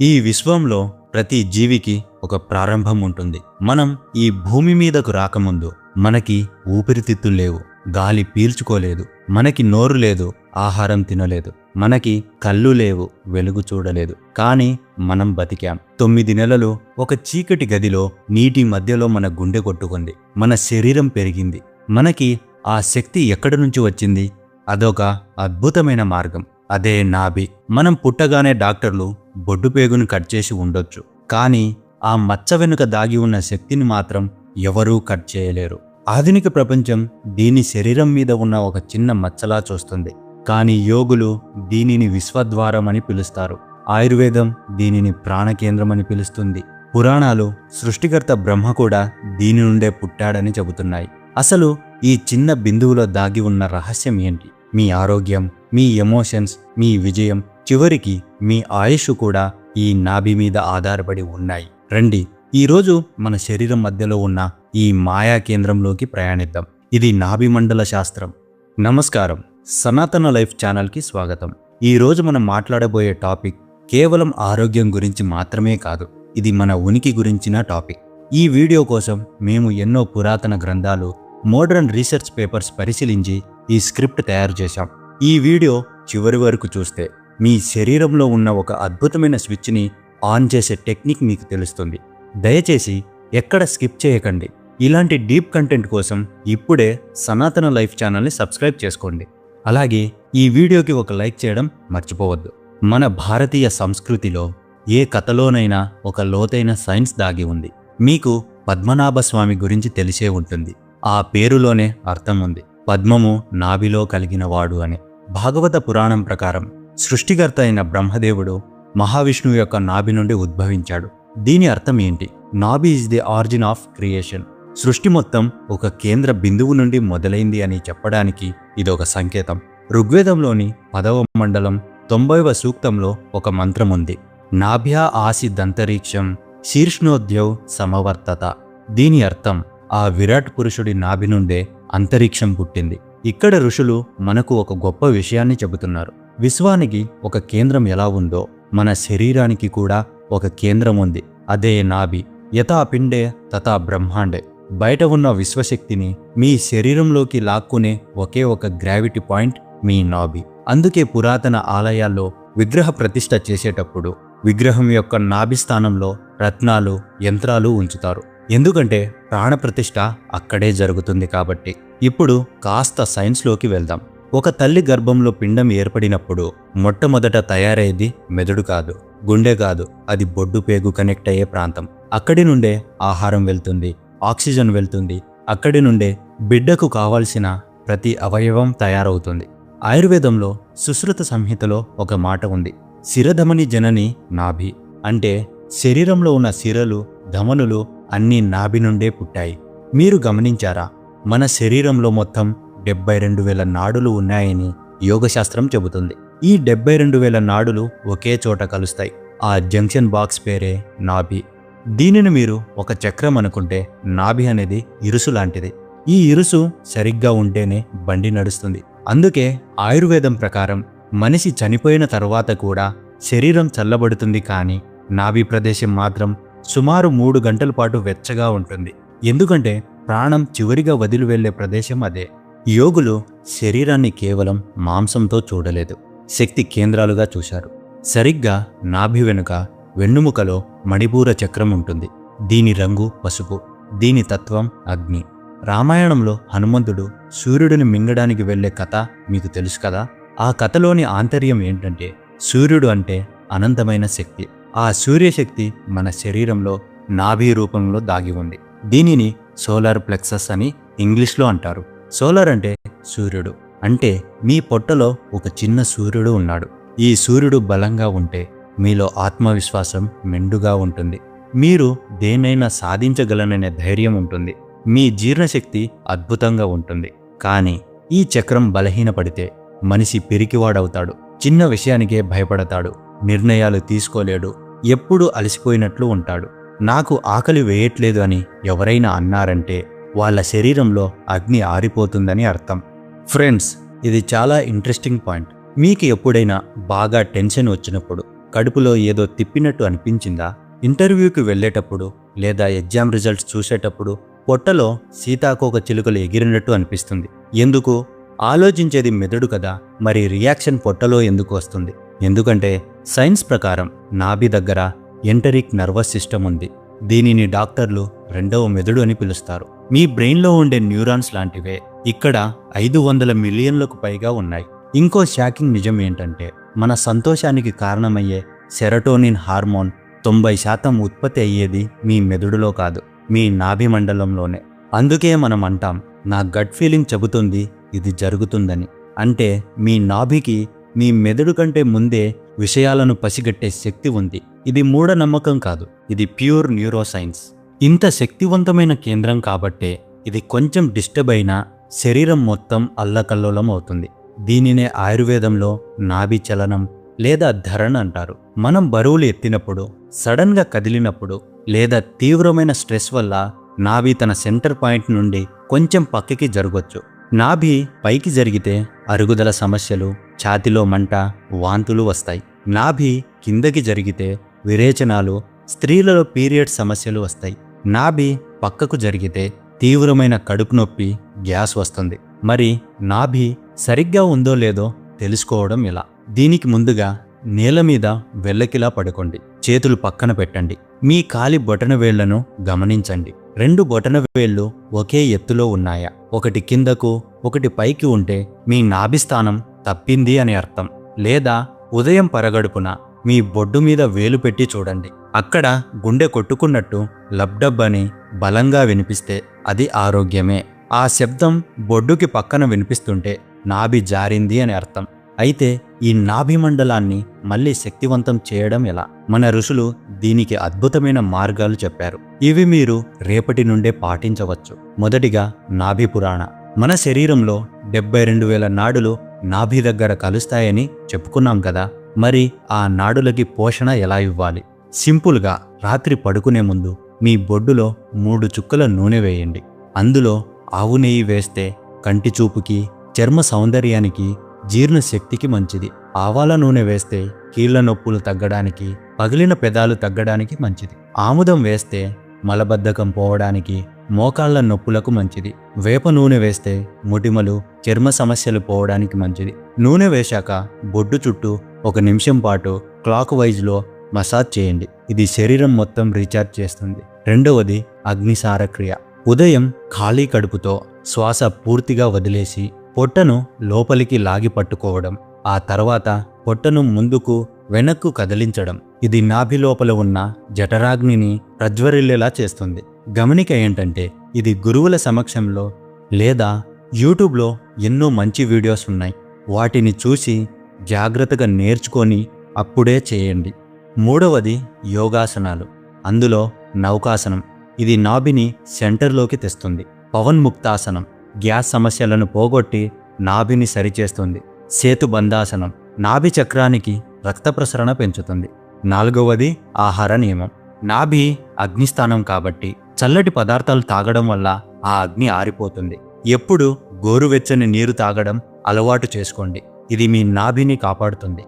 ఈ విశ్వంలో ప్రతి జీవికి ఒక ప్రారంభం ఉంటుంది. మనం ఈ భూమి మీదకు రాకముందు మనకి ఊపిరితిత్తులు లేవు. గాలి పీల్చుకోలేదు. మనకి నోరు లేదు. ఆహారం తినలేదు. మనకి కళ్ళు లేవు. వెలుగు చూడలేదు. కానీ మనం బతికాం. తొమ్మిది నెలలు ఒక చీకటి గదిలో నీటి మధ్యలో మన గుండె కొట్టుకుంది. మన శరీరం పెరిగింది. మనకి ఆ శక్తి ఎక్కడి నుంచి వచ్చింది? అదొక అద్భుతమైన మార్గం. అదే నాభి. మనం పుట్టగానే డాక్టర్లు బొడ్డు పేగును కట్ చేసి ఉండొచ్చు. కానీ ఆ మచ్చ వెనుక దాగి ఉన్న శక్తిని మాత్రం ఎవరూ కట్ చేయలేరు. ఆధునిక ప్రపంచం దీని శరీరం మీద ఉన్న ఒక చిన్న మచ్చలా చూస్తుంది. కానీ యోగులు దీనిని విశ్వద్వారం అని పిలుస్తారు. ఆయుర్వేదం దీనిని ప్రాణకేంద్రం అని పిలుస్తుంది. పురాణాలు సృష్టికర్త బ్రహ్మ కూడా దీని నుండే పుట్టాడని చెబుతున్నాయి. అసలు ఈ చిన్న బిందువులో దాగి ఉన్న రహస్యం ఏంటి? మీ ఆరోగ్యం మీ ఎమోషన్స్ మీ విజయం చివరికి మీ ఆయుష్ కూడా ఈ నాభి మీద ఆధారపడి ఉన్నాయి. రండి ఈరోజు మన శరీరం మధ్యలో ఉన్న ఈ మాయా కేంద్రంలోకి ప్రయాణిద్దాం. ఇది నాభి మండల శాస్త్రం. నమస్కారం. సనాతన లైఫ్ ఛానల్కి స్వాగతం. ఈరోజు మనం మాట్లాడబోయే టాపిక్ కేవలం ఆరోగ్యం గురించి మాత్రమే కాదు ఇది మన ఉనికి గురించిన టాపిక్. ఈ వీడియో కోసం మేము ఎన్నో పురాతన గ్రంథాలు మోడర్న్ రీసెర్చ్ పేపర్స్ పరిశీలించి ఈ స్క్రిప్ట్ తయారు చేశాం. ఈ వీడియో చివరి వరకు చూస్తే మీ శరీరంలో ఉన్న ఒక అద్భుతమైన స్విచ్ని ఆన్ చేసే టెక్నిక్ మీకు తెలుస్తుంది. దయచేసి ఎక్కడ స్కిప్ చేయకండి. ఇలాంటి డీప్ కంటెంట్ కోసం ఇప్పుడే సనాతన లైఫ్ ఛానల్ని సబ్స్క్రైబ్ చేసుకోండి. అలాగే ఈ వీడియోకి ఒక లైక్ చేయడం మర్చిపోవద్దు. మన భారతీయ సంస్కృతిలో ఏ కథలోనైనా ఒక లోతైన సైన్స్ దాగి ఉంది. మీకు పద్మనాభ స్వామి గురించి తెలిసే ఉంటుంది. ఆ పేరులోనే అర్థం ఉంది. పద్మము నాభిలో కలిగిన వాడు అని. భాగవత పురాణం ప్రకారం సృష్టికర్త అయిన బ్రహ్మదేవుడు మహావిష్ణువు యొక్క నాభి నుండి ఉద్భవించాడు. దీని అర్థం ఏంటి? నాభి is the origin of creation సృష్టి మొత్తం ఒక కేంద్ర బిందువు నుండి మొదలైంది అని చెప్పడానికి ఇదొక సంకేతం. ఋగ్వేదంలోని పదవ మండలం తొంభైవ సూక్తంలో ఒక మంత్రం ఉంది. నాభ్యా ఆసిదంతరిక్షం శీర్ష్ణోద్యవ్ సమవర్తత. దీని అర్థం ఆ విరాట్ పురుషుడి నాభి నుండే అంతరిక్షం పుట్టింది. ఇక్కడ ఋషులు మనకు ఒక గొప్ప విషయాన్ని చెబుతున్నారు. విశ్వానికి ఒక కేంద్రం ఎలా ఉందో మన శరీరానికి కూడా ఒక కేంద్రం ఉంది. అదే నాభి. యథా పిండే తథా బ్రహ్మాండే. బయట ఉన్న విశ్వశక్తిని మీ శరీరంలోకి లాక్కునే ఒకే ఒక గ్రావిటీ పాయింట్ మీ నాభి. అందుకే పురాతన ఆలయాల్లో విగ్రహ ప్రతిష్ఠ చేసేటప్పుడు విగ్రహం యొక్క నాభి స్థానంలో రత్నాలు యంత్రాలు ఉంచుతారు. ఎందుకంటే ప్రాణప్రతిష్ఠ అక్కడే జరుగుతుంది కాబట్టి. ఇప్పుడు కాస్త సైన్స్లోకి వెళ్దాం. ఒక తల్లి గర్భంలో పిండం ఏర్పడినప్పుడు మొట్టమొదట తయారయ్యేది మెదడు కాదు గుండె కాదు అది బొడ్డు పేగు కనెక్ట్ అయ్యే ప్రాంతం. అక్కడి నుండే ఆహారం వెళ్తుంది ఆక్సిజన్ వెళ్తుంది అక్కడి నుండే బిడ్డకు కావాల్సిన ప్రతి అవయవం తయారవుతుంది. ఆయుర్వేదంలో సుశ్రుత సంహితలో ఒక మాట ఉంది శిరధమని జనని నాభి అంటే శరీరంలో ఉన్న సిరలు ధమనులు అన్నీ నాభి నుండే పుట్టాయి. మీరు గమనించారా? మన శరీరంలో మొత్తం డెబ్బై రెండు వేల నాడులు ఉన్నాయని యోగశాస్త్రం చెబుతుంది. ఈ డెబ్బై రెండు వేల నాడులు ఒకే చోట కలుస్తాయి. ఆ జంక్షన్ బాక్స్ పేరే నాభి. దీనిని మీరు ఒక చక్రం అనుకుంటే నాభి అనేది ఇరుసు లాంటిది. ఈ ఇరుసు సరిగ్గా ఉంటేనే బండి నడుస్తుంది. అందుకే ఆయుర్వేదం ప్రకారం మనిషి చనిపోయిన తర్వాత కూడా శరీరం చల్లబడుతుంది కానీ నాభి ప్రదేశం మాత్రం సుమారు మూడు గంటల పాటు వెచ్చగా ఉంటుంది. ఎందుకంటే ప్రాణం చివరిగా వదిలి వెళ్ళే ప్రదేశం అదే. యోగులు శరీరాన్ని కేవలం మాంసంతో చూడలేదు. శక్తి కేంద్రాలుగా చూశారు. సరిగ్గా నాభి వెనుక వెన్నుముకలో మణిపూర చక్రం ఉంటుంది. దీని రంగు పసుపు దీని తత్వం అగ్ని. రామాయణంలో హనుమంతుడు సూర్యుడిని మింగడానికి వెళ్ళే కథ మీకు తెలుసు కదా? ఆ కథలోని ఆంతర్యం ఏంటంటే సూర్యుడు అంటే అనంతమైన శక్తి. ఆ సూర్యశక్తి మన శరీరంలో నాభి రూపంలో దాగి ఉంది. దీనిని సోలార్ ప్లెక్సస్ అని ఇంగ్లీష్లో అంటారు. సోలార్ అంటే సూర్యుడు. అంటే మీ పొట్టలో ఒక చిన్న సూర్యుడు ఉన్నాడు. ఈ సూర్యుడు బలంగా ఉంటే మీలో ఆత్మవిశ్వాసం మెండుగా ఉంటుంది. మీరు దేనైనా సాధించగలననే ధైర్యం ఉంటుంది. మీ జీర్ణశక్తి అద్భుతంగా ఉంటుంది. కానీ ఈ చక్రం బలహీనపడితే మనిషి పిరికివాడవుతాడు. చిన్న విషయానికే భయపడతాడు. నిర్ణయాలు తీసుకోలేడు. ఎప్పుడూ అలసిపోయినట్లు ఉంటాడు. నాకు ఆకలి వేయట్లేదు అని ఎవరైనా అన్నారంటే వాళ్ళ శరీరంలో అగ్ని ఆరిపోతుందని అర్థం. ఫ్రెండ్స్ ఇది చాలా ఇంట్రెస్టింగ్ పాయింట్. మీకు ఎప్పుడైనా బాగా టెన్షన్ వచ్చినప్పుడు కడుపులో ఏదో తిప్పినట్టు అనిపించిందా? ఇంటర్వ్యూకి వెళ్ళేటప్పుడు లేదా ఎగ్జామ్ రిజల్ట్స్ చూసేటప్పుడు పొట్టలో సీతాకోక చిలుకలు ఎగిరినట్టు అనిపిస్తుంది. ఎందుకు? ఆలోచించేది మెదడు కదా మరి రియాక్షన్ పొట్టలో ఎందుకు వస్తుంది? ఎందుకంటే సైన్స్ ప్రకారం నాభి దగ్గర ఎంటరిక్ నర్వస్ సిస్టమ్ ఉంది. దీనిని డాక్టర్లు రెండవ మెదడు అని పిలుస్తారు. మీ బ్రెయిన్లో ఉండే న్యూరాన్స్ లాంటివే ఇక్కడ ఐదు వందల మిలియన్లకు పైగా ఉన్నాయి. ఇంకో షాకింగ్ నిజం ఏంటంటే మన సంతోషానికి కారణమయ్యే సెరటోనిన్ హార్మోన్ తొంభై శాతం ఉత్పత్తి అయ్యేది మీ మెదడులో కాదు మీ నాభి మండలంలోనే. అందుకే మనం అంటాం నా గట్ ఫీలింగ్ చెబుతుంది ఇది జరుగుతుందని. అంటే మీ నాభికి మీ మెదడు కంటే ముందే విషయాలను పసిగట్టే శక్తి ఉంది. ఇది మూఢనమ్మకం కాదు. ఇది ప్యూర్ న్యూరోసైన్స్. ఇంత శక్తివంతమైన కేంద్రం కాబట్టే ఇది కొంచెం డిస్టర్బ్ అయినా శరీరం మొత్తం అల్లకల్లోలం అవుతుంది. దీనినే ఆయుర్వేదంలో నాభి చలనం లేదా ధరణ అంటారు. మనం బరువులు ఎత్తినప్పుడు సడన్గా కదిలినప్పుడు లేదా తీవ్రమైన స్ట్రెస్ వల్ల నాభి తన సెంటర్ పాయింట్ నుండి కొంచెం పక్కకి జరగొచ్చు. నాభి పైకి జరిగితే అరుగుదల సమస్యలు ఛాతిలో మంట వాంతులు వస్తాయి. నాభి కిందకి జరిగితే విరేచనాలు స్త్రీలలో పీరియడ్ సమస్యలు వస్తాయి. నాభి పక్కకు జరిగితే తీవ్రమైన కడుపు నొప్పి గ్యాస్ వస్తుంది. మరి నాభి సరిగ్గా ఉందో లేదో తెలుసుకోవడం ఎలా? దీనికి ముందుగా నేల మీద వెల్లకిలా పడుకోండి. చేతులు పక్కన పెట్టండి. మీ కాలి బొటన వేళ్ళను గమనించండి. రెండు బొటన వేళ్ళు ఒకే ఎత్తులో ఉన్నాయా? ఒకటి కిందకు ఒకటి పైకి ఉంటే మీ నాభి స్థానం తప్పింది అని అర్థం. లేదా ఉదయం పరగడుపున మీ బొడ్డు మీద వేలు పెట్టి చూడండి. అక్కడ గుండె కొట్టుకున్నట్టు లబ్డబ్ అని బలంగా వినిపిస్తే అది ఆరోగ్యమే. ఆ శబ్దం బొడ్డుకి పక్కన వినిపిస్తుంటే నాభి జారింది అని అర్థం. అయితే ఈ నాభి మండలాన్ని మళ్ళీ శక్తివంతం చేయడం ఎలా? మన ఋషులు దీనికి అద్భుతమైన మార్గాలు చెప్పారు. ఇవి మీరు రేపటి నుండే పాటించవచ్చు. మొదటిగా నాభి పురాణ. మన శరీరంలో డెబ్బై రెండు వేల నాడులు నాభి దగ్గర కలుస్తాయని చెప్పుకున్నాం కదా. మరి ఆ నాడులకి పోషణ ఎలా ఇవ్వాలి? సింపుల్గా రాత్రి పడుకునే ముందు మీ బొడ్డులో మూడు చుక్కల నూనె వేయండి. అందులో ఆవు నెయ్యి వేస్తే కంటి చూపుకి చర్మ సౌందర్యానికి జీర్ణశక్తికి మంచిది. ఆవాల నూనె వేస్తే కీళ్ళ నొప్పులు తగ్గడానికి పగిలిన పెదాలు తగ్గడానికి మంచిది. ఆముదం వేస్తే మలబద్ధకం పోవడానికి మోకాళ్ళ నొప్పులకు మంచిది. వేప నూనె వేస్తే ముటిమలు చర్మ సమస్యలు పోవడానికి మంచిది. నూనె వేశాక బొడ్డు చుట్టూ ఒక నిమిషం పాటు క్లాక్ వైజ్లో మసాజ్ చేయండి. ఇది శరీరం మొత్తం రీఛార్జ్ చేస్తుంది. రెండవది అగ్నిసార క్రియ. ఉదయం ఖాళీ కడుపుతో శ్వాస పూర్తిగా వదిలేసి పొట్టను లోపలికి లాగి పట్టుకోవడం ఆ తర్వాత పొట్టను ముందుకు వెనక్కు కదిలించడం. ఇది నాభి లోపల ఉన్న జఠరాగ్నిని ప్రజ్వరిల్లేలా చేస్తుంది. గమనిక ఏంటంటే ఇది గురువుల సమక్షంలో లేదా యూట్యూబ్లో ఎన్నో మంచి వీడియోస్ ఉన్నాయి. వాటిని చూసి జాగ్రత్తగా నేర్చుకొని అప్పుడే చేయండి. మూడవది యోగాసనాలు. అందులో నౌకాసనం. ఇది నాభిని సెంటర్లోకి తెస్తుంది. పవన్ ముక్తాసనం గ్యాస్ సమస్యలను పోగొట్టి నాభిని సరిచేస్తుంది. సేతుబంధాసనం. నాభి చక్రానికి రక్త ప్రసరణ పెంచుతుంది. నాలుగవది ఆహార నియమం. నాభి అగ్నిస్థానం కాబట్టి చల్లటి పదార్థాలు తాగడం వల్ల ఆ అగ్ని ఆరిపోతుంది. ఎప్పుడు గోరువెచ్చని నీరు తాగడం అలవాటు చేసుకోండి. ఇది మీ నాభిని కాపాడుతుంది.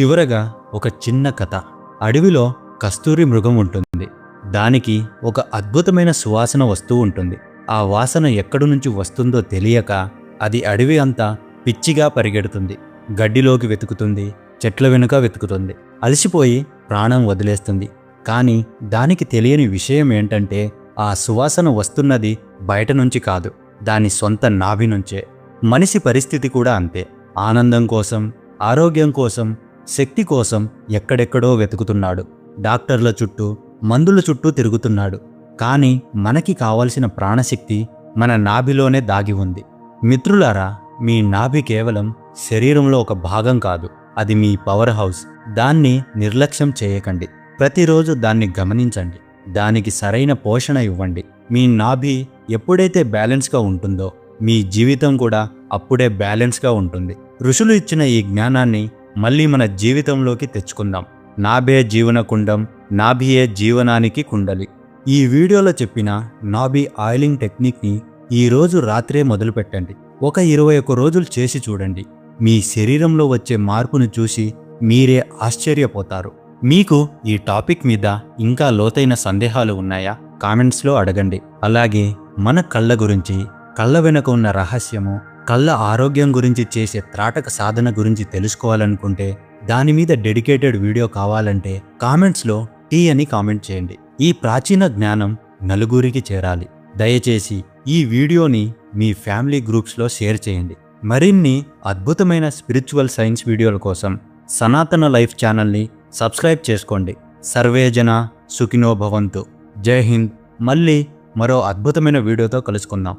చివరగా ఒక చిన్న కథ. అడవిలో కస్తూరి మృగం ఉంటుంది. దానికి ఒక అద్భుతమైన సువాసన వస్తూ ఉంటుంది. ఆ వాసన ఎక్కడి నుంచి వస్తుందో తెలియక అది అడవి అంతా పిచ్చిగా పరిగెడుతుంది. గడ్డిలోకి వెతుకుతుంది. చెట్ల వెనుక వెతుకుతుంది. అలసిపోయి ప్రాణం వదిలేస్తుంది. కానీ దానికి తెలియని విషయం ఏంటంటే ఆ సువాసన వస్తున్నది బయట నుంచి కాదు. దాని సొంత నాభి నుంచే. మనిషి పరిస్థితి కూడా అంతే. ఆనందం కోసం ఆరోగ్యం కోసం శక్తి కోసం ఎక్కడెక్కడో వెతుకుతున్నాడు. డాక్టర్ల చుట్టూ మందుల చుట్టూ తిరుగుతున్నాడు. కానీ మనకి కావలసిన ప్రాణశక్తి మన నాభిలోనే దాగి ఉంది. మిత్రులారా మీ నాభి కేవలం శరీరంలో ఒక భాగం కాదు. అది మీ పవర్ హౌస్. దాన్ని నిర్లక్ష్యం చేయకండి. ప్రతిరోజు దాన్ని గమనించండి. దానికి సరైన పోషణ ఇవ్వండి. మీ నాభి ఎప్పుడైతే బ్యాలెన్స్గా ఉంటుందో మీ జీవితం కూడా అప్పుడే బ్యాలెన్స్గా ఉంటుంది. ఋషులు ఇచ్చిన ఈ జ్ఞానాన్ని మళ్ళీ మన జీవితంలోకి తెచ్చుకుందాం. నాభే జీవన కుండం నాభియే జీవనానికి కుండలి. ఈ వీడియోలో చెప్పిన నాభి ఆయిలింగ్ టెక్నిక్ని ఈరోజు రాత్రే మొదలుపెట్టండి. ఒక ఇరవై ఒక్క రోజులు చేసి చూడండి. మీ శరీరంలో వచ్చే మార్పును చూసి మీరే ఆశ్చర్యపోతారు. మీకు ఈ టాపిక్ మీద ఇంకా లోతైన సందేహాలు ఉన్నాయా? కామెంట్స్లో అడగండి. అలాగే మన కళ్ళ గురించి కళ్ళ వెనుక ఉన్న రహస్యము కళ్ళ ఆరోగ్యం గురించి చేసే త్రాటక సాధన గురించి తెలుసుకోవాలనుకుంటే దాని మీద డెడికేటెడ్ వీడియో కావాలంటే కామెంట్స్లో టీ అని కామెంట్ చేయండి. ఈ ప్రాచీన జ్ఞానం నలుగురికి చేరాలి. దయచేసి ఈ వీడియోని మీ ఫ్యామిలీ గ్రూప్స్లో షేర్ చేయండి. మరిన్ని అద్భుతమైన స్పిరిచువల్ సైన్స్ వీడియోల కోసం సనాతన లైఫ్ ఛానల్ని సబ్స్క్రైబ్ చేసుకోండి. సర్వేజన సుఖినో భవంతు. జై హింద్. మళ్ళీ మరో అద్భుతమైన వీడియోతో కలుసుకుందాం.